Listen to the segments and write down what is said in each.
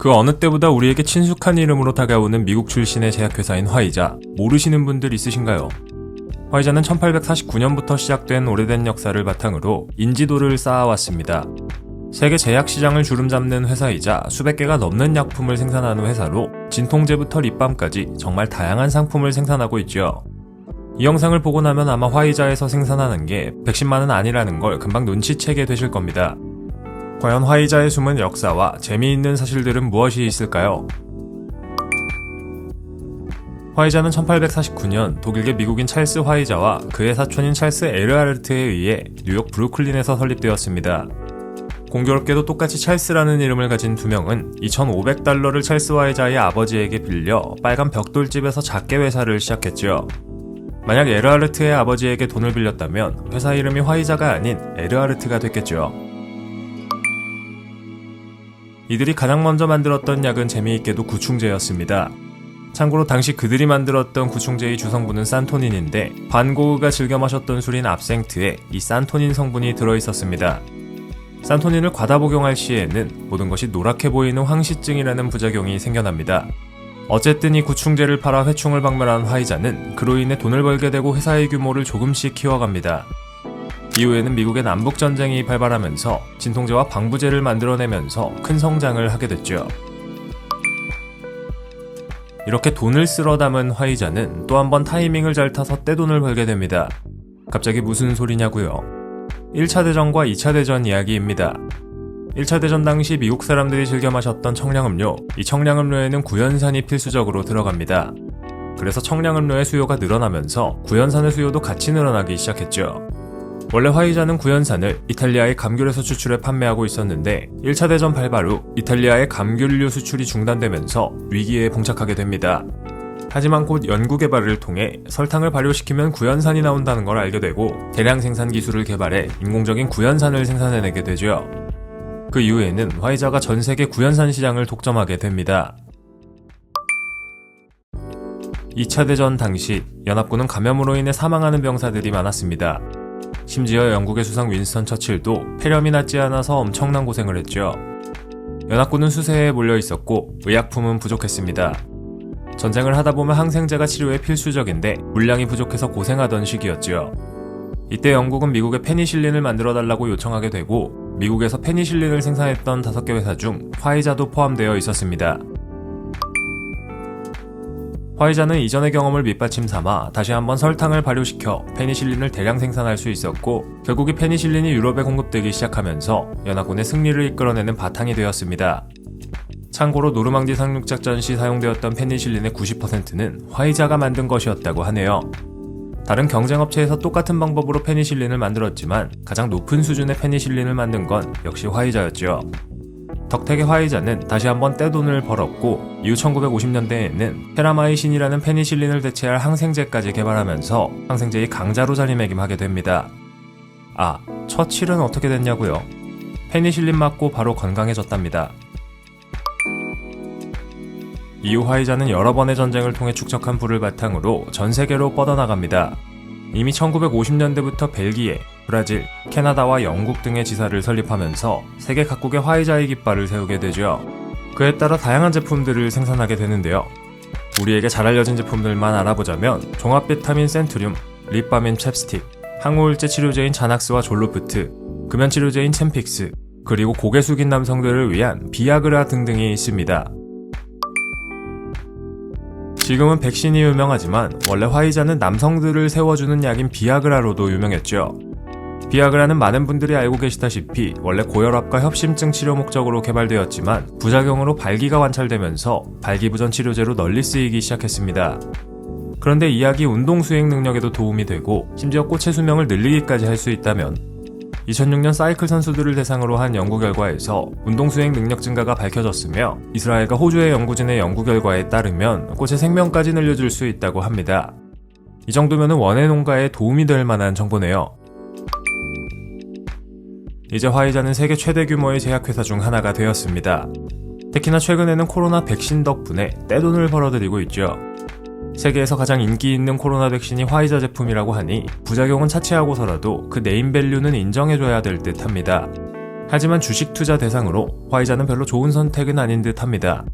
그 어느 때보다 우리에게 친숙한 이름으로 다가오는 미국 출신의 제약회사인 화이자. 모르시는 분들 있으신가요? 화이자는 1849년부터 시작된 오래된 역사를 바탕으로 인지도를 쌓아왔습니다. 세계 제약 시장을 주름잡는 회사이자 수백 개가 넘는 약품을 생산하는 회사로 진통제부터 립밤까지 정말 다양한 상품을 생산하고 있죠. 이 영상을 보고 나면 아마 화이자에서 생산하는 게 백신만은 아니라는 걸 금방 눈치채게 되실 겁니다. 과연 화이자의 숨은 역사와 재미있는 사실들은 무엇이 있을까요? 화이자는 1849년 독일계 미국인 찰스 화이자와 그의 사촌인 찰스 에르하르트에 의해 뉴욕 브루클린에서 설립되었습니다. 공교롭게도 똑같이 찰스라는 이름을 가진 두 명은 2,500달러를 찰스 화이자의 아버지에게 빌려 빨간 벽돌집에서 작게 회사를 시작했죠. 만약 에르하르트의 아버지에게 돈을 빌렸다면 회사 이름이 화이자가 아닌 에르하르트가 됐겠죠. 이들이 가장 먼저 만들었던 약은 재미있게도 구충제였습니다. 참고로 당시 그들이 만들었던 구충제의 주성분은 산토닌인데 반고흐가 즐겨 마셨던 술인 압생트에 이 산토닌 성분이 들어있었습니다. 산토닌을 과다 복용할 시에는 모든 것이 노랗게 보이는 황시증이라는 부작용이 생겨납니다. 어쨌든 이 구충제를 팔아 회충을 박멸한 화이자는 그로 인해 돈을 벌게 되고 회사의 규모를 조금씩 키워갑니다. 이후에는 미국의 남북 전쟁이 발발하면서 진통제와 방부제를 만들어내면서 큰 성장을 하게 됐죠. 이렇게 돈을 쓸어 담은 화이자는 또 한 번 타이밍을 잘 타서 떼돈을 벌게 됩니다. 갑자기 무슨 소리냐고요? 1차 대전과 2차 대전 이야기입니다. 1차 대전 당시 미국 사람들이 즐겨 마셨던 청량음료, 이 청량음료에는 구연산이 필수적으로 들어갑니다. 그래서 청량음료의 수요가 늘어나면서 구연산의 수요도 같이 늘어나기 시작했죠. 원래 화이자는 구연산을 이탈리아의 감귤에서 추출해 판매하고 있었는데 1차 대전 발발 후 이탈리아의 감귤류 수출이 중단되면서 위기에 봉착하게 됩니다. 하지만 곧 연구 개발을 통해 설탕을 발효시키면 구연산이 나온다는 걸 알게 되고 대량 생산 기술을 개발해 인공적인 구연산을 생산해내게 되죠. 그 이후에는 화이자가 전 세계 구연산 시장을 독점하게 됩니다. 2차 대전 당시 연합군은 감염으로 인해 사망하는 병사들이 많았습니다. 심지어 영국의 수상 윈스턴 처칠도 폐렴이 낫지 않아서 엄청난 고생을 했죠. 연합군은 수세에 몰려 있었고 의약품은 부족했습니다. 전쟁을 하다 보면 항생제가 치료에 필수적인데 물량이 부족해서 고생하던 시기였죠. 이때 영국은 미국에 페니실린을 만들어 달라고 요청하게 되고 미국에서 페니실린을 생산했던 5개 회사 중 화이자도 포함되어 있었습니다. 화이자는 이전의 경험을 밑받침 삼아 다시 한번 설탕을 발효시켜 페니실린을 대량 생산할 수 있었고 결국 이 페니실린이 유럽에 공급되기 시작하면서 연합군의 승리를 이끌어내는 바탕이 되었습니다. 참고로 노르망디 상륙작 전 시 사용되었던 페니실린의 90%는 화이자가 만든 것이었다고 하네요. 다른 경쟁업체에서 똑같은 방법으로 페니실린을 만들었지만 가장 높은 수준의 페니실린을 만든 건 역시 화이자였죠. 덕택의 화이자는 다시 한번 떼돈을 벌었고 이후 1950년대에는 페라마이신이라는 페니실린을 대체할 항생제까지 개발하면서 항생제의 강자로 자리매김하게 됩니다. 아, 처칠은 어떻게 됐냐고요? 페니실린 맞고 바로 건강해졌답니다. 이후 화이자는 여러 번의 전쟁을 통해 축적한 부를 바탕으로 전 세계로 뻗어나갑니다. 이미 1950년대부터 벨기에, 브라질, 캐나다와 영국 등의 지사를 설립하면서 세계 각국의 화이자의 깃발을 세우게 되죠. 그에 따라 다양한 제품들을 생산하게 되는데요. 우리에게 잘 알려진 제품들만 알아보자면 종합 비타민 센트륨, 립바민 챕스틱, 항우울제 치료제인 자낙스와 졸로프트, 금연 치료제인 챔픽스, 그리고 고개 숙인 남성들을 위한 비아그라 등등이 있습니다. 지금은 백신이 유명하지만 원래 화이자는 남성들을 세워주는 약인 비아그라로도 유명했죠. 비아그라는 많은 분들이 알고 계시다시피 원래 고혈압과 협심증 치료 목적으로 개발되었지만 부작용으로 발기가 관찰되면서 발기부전 치료제로 널리 쓰이기 시작했습니다. 그런데 이 약이 운동 수행 능력에도 도움이 되고 심지어 꽃의 수명을 늘리기까지 할 수 있다면 2006년 사이클 선수들을 대상으로 한 연구 결과에서 운동 수행 능력 증가가 밝혀졌으며 이스라엘과 호주의 연구진의 연구 결과에 따르면 꽃의 생명까지 늘려줄 수 있다고 합니다. 이 정도면 원예 농가에 도움이 될 만한 정보네요. 이제 화이자는 세계 최대 규모의 제약회사 중 하나가 되었습니다. 특히나 최근에는 코로나 백신 덕분에 떼돈을 벌어들이고 있죠. 세계에서 가장 인기 있는 코로나 백신이 화이자 제품이라고 하니 부작용은 차치하고서라도 그 네임밸류는 인정해줘야 될 듯 합니다. 하지만 주식 투자 대상으로 화이자는 별로 좋은 선택은 아닌 듯 합니다.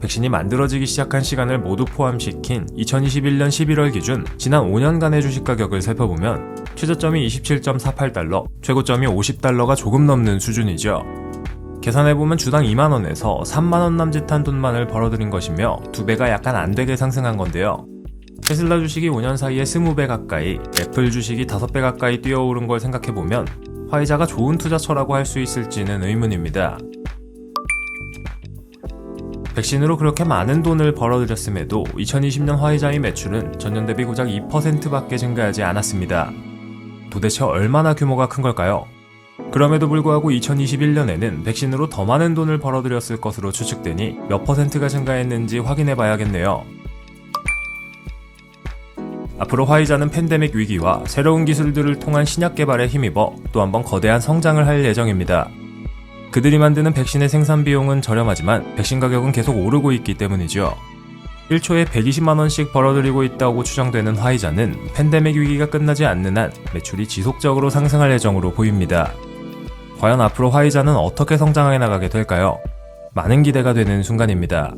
백신이 만들어지기 시작한 시간을 모두 포함시킨 2021년 11월 기준 지난 5년간의 주식 가격을 살펴보면 최저점이 27.48달러, 최고점이 50달러가 조금 넘는 수준이죠. 계산해보면 주당 2만원에서 3만원 남짓한 돈만을 벌어들인 것이며 두 배가 약간 안 되게 상승한 건데요. 테슬라 주식이 5년 사이에 20배 가까이, 애플 주식이 5배 가까이 뛰어오른 걸 생각해보면 화이자가 좋은 투자처라고 할 수 있을지는 의문입니다. 백신으로 그렇게 많은 돈을 벌어들였음에도 2020년 화이자의 매출은 전년 대비 고작 2%밖에 증가하지 않았습니다. 도대체 얼마나 규모가 큰 걸까요? 그럼에도 불구하고 2021년에는 백신으로 더 많은 돈을 벌어들였을 것으로 추측되니 몇 퍼센트가 증가했는지 확인해 봐야겠네요. 앞으로 화이자는 팬데믹 위기와 새로운 기술들을 통한 신약 개발에 힘입어 또 한번 거대한 성장을 할 예정입니다. 그들이 만드는 백신의 생산 비용은 저렴하지만 백신 가격은 계속 오르고 있기 때문이죠. 1초에 120만원씩 벌어들이고 있다고 추정되는 화이자는 팬데믹 위기가 끝나지 않는 한 매출이 지속적으로 상승할 예정으로 보입니다. 과연 앞으로 화이자는 어떻게 성장해 나가게 될까요? 많은 기대가 되는 순간입니다.